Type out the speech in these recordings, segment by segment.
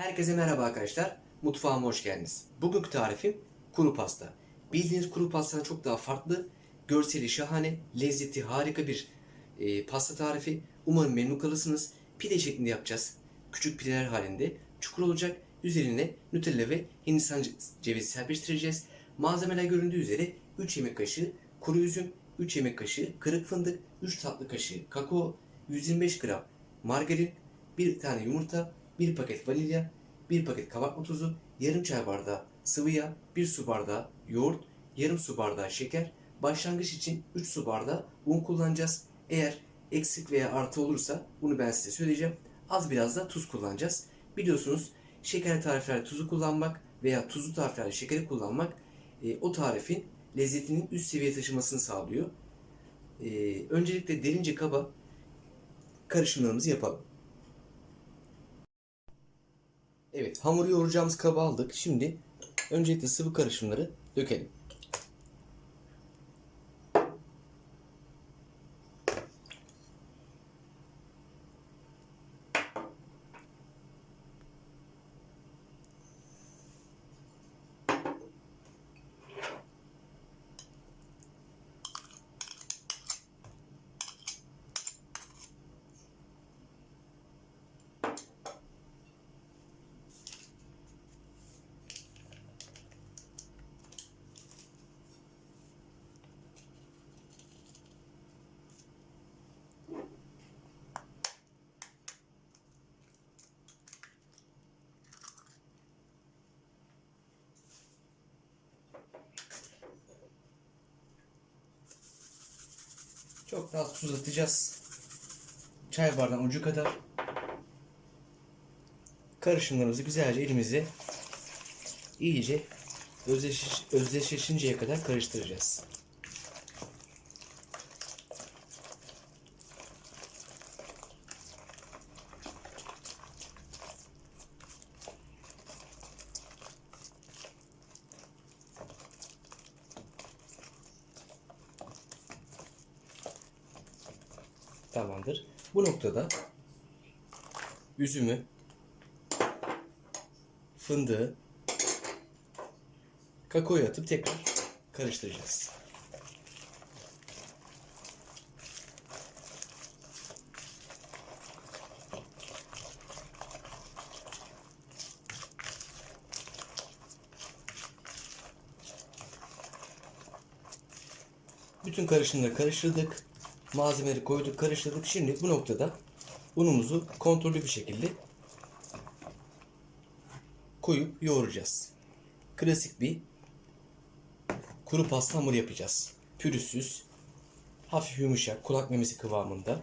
Herkese merhaba arkadaşlar. Mutfağıma hoş geldiniz. Bugünkü tarifim kuru pasta. Bildiğiniz kuru pastadan çok daha farklı, görseli şahane, lezzeti harika bir e, pasta tarifi. Umarım memnun kalırsınız. Pide şeklinde yapacağız. Küçük pideler halinde. Çukur olacak. Üzerine Nutella ve Hindistan cevizi serpiştireceğiz. Malzemeler göründüğü üzere 3 yemek kaşığı kuru üzüm, 3 yemek kaşığı kırık fındık, 3 tatlı kaşığı kakao, 125 gram margarin, 1 tane yumurta, 1 paket vanilya, 1 paket kabartma tozu, yarım çay bardağı sıvı yağ, 1 su bardağı yoğurt, yarım su bardağı şeker. Başlangıç için 3 su bardağı un kullanacağız. Eğer eksik veya artı olursa bunu ben size söyleyeceğim. Az biraz da tuz kullanacağız. Biliyorsunuz şekerli tariflerde tuzu kullanmak veya tuzlu tariflerde şekeri kullanmak e, o tarifin lezzetinin üst seviyeye taşımasını sağlıyor. E, öncelikle derince kaba karışımlarımızı yapalım. Evet, hamuru yoğuracağımız kabı aldık. Şimdi öncelikle sıvı karışımları dökelim. Çok daha tuz atacağız. Çay bardağının ucu kadar. Karışımlarımızı güzelce elimizle iyice özdeşleşinceye kadar karıştıracağız. Tamamdır. Bu noktada üzümü, fındığı, kakaoyu atıp tekrar karıştıracağız. Bütün karışımları karıştırdık. Malzemeleri koyduk, karıştırdık. Şimdi bu noktada unumuzu kontrollü bir şekilde koyup yoğuracağız. Klasik bir kuru pasta hamuru yapacağız. Pürüzsüz, hafif yumuşak, kulak memesi kıvamında.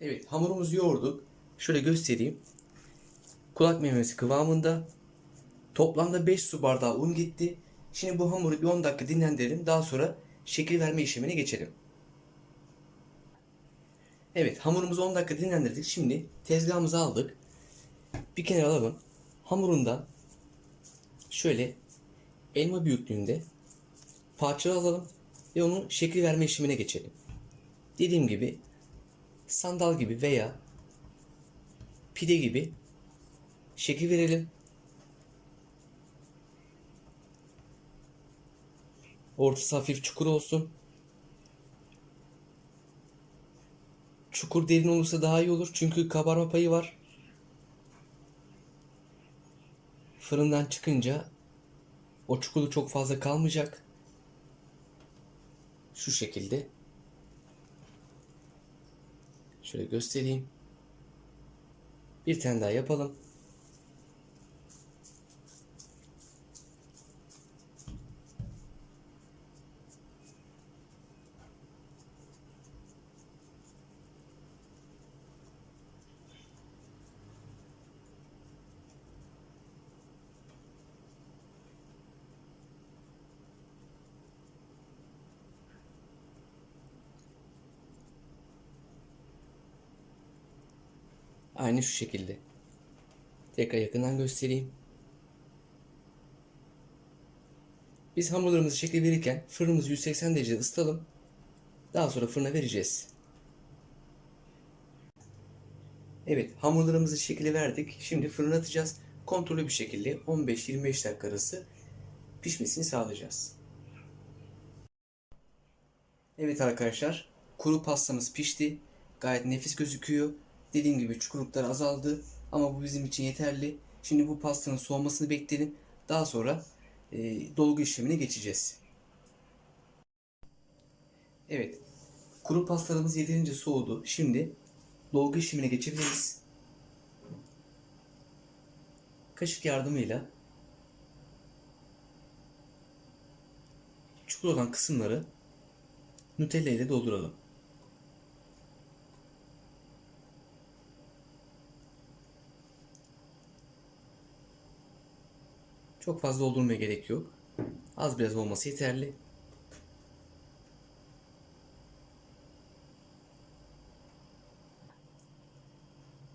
Evet, hamurumuzu yoğurduk. Şöyle göstereyim. Kulak memesi kıvamında. Toplamda 5 su bardağı un gitti. Şimdi bu hamuru bir 10 dakika dinlendirelim. Daha sonra şekil verme işlemine geçelim. Evet hamurumuzu 10 dakika dinlendirdik. Şimdi tezgahımızı aldık. Bir kenara alalım. Hamurundan şöyle elma büyüklüğünde parça alalım ve onu şekil verme işlemine geçelim. Dediğim gibi sandal gibi veya pide gibi şekil verelim. Ortası hafif çukur olsun. Çukur derin olursa daha iyi olur çünkü kabarma payı var. Fırından çıkınca o çukurluk çok fazla kalmayacak. Şu şekilde. Şöyle göstereyim. Bir tane daha yapalım. Aynı şu şekilde. Tekrar yakından göstereyim. Biz hamurlarımızı şekil verirken fırınımızı 180 derecede ısıtalım. Daha sonra fırına vereceğiz. Evet hamurlarımızı şekli verdik. Şimdi fırına atacağız. Kontrollü bir şekilde 15-25 dakika arası pişmesini sağlayacağız. Evet arkadaşlar kuru pastamız pişti. Gayet nefis gözüküyor. Dediğim gibi çukurluklar azaldı ama bu bizim için yeterli. Şimdi bu pastanın soğumasını bekleyelim. Daha sonra e, dolgu işlemine geçeceğiz. Evet. Kuru pastalarımız yeterince soğudu. Şimdi dolgu işlemine geçebiliriz. Kaşık yardımıyla çukur olan kısımları Nutella ile dolduralım. Çok fazla doldurmaya gerek yok. Az biraz olması yeterli.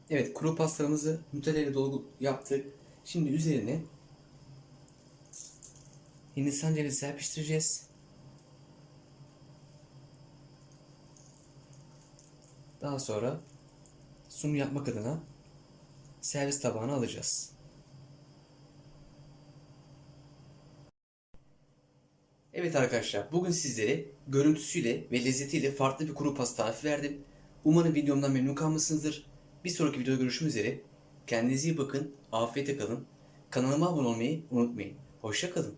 Evet, kuru pastalarımızı Nutella ile dolgu yaptık. Şimdi üzerine Hindistan cevizi serpiştireceğiz. Daha sonra sunum yapmak adına servis tabağına alacağız. Evet arkadaşlar bugün sizlere görüntüsüyle ve lezzetiyle farklı bir kuru pasta tarifi verdim. Umarım videomdan memnun kalmışsınızdır. Bir sonraki videoda görüşmek üzere. Kendinize iyi bakın. Afiyete kalın. Kanalıma abone olmayı unutmayın. Hoşça kalın.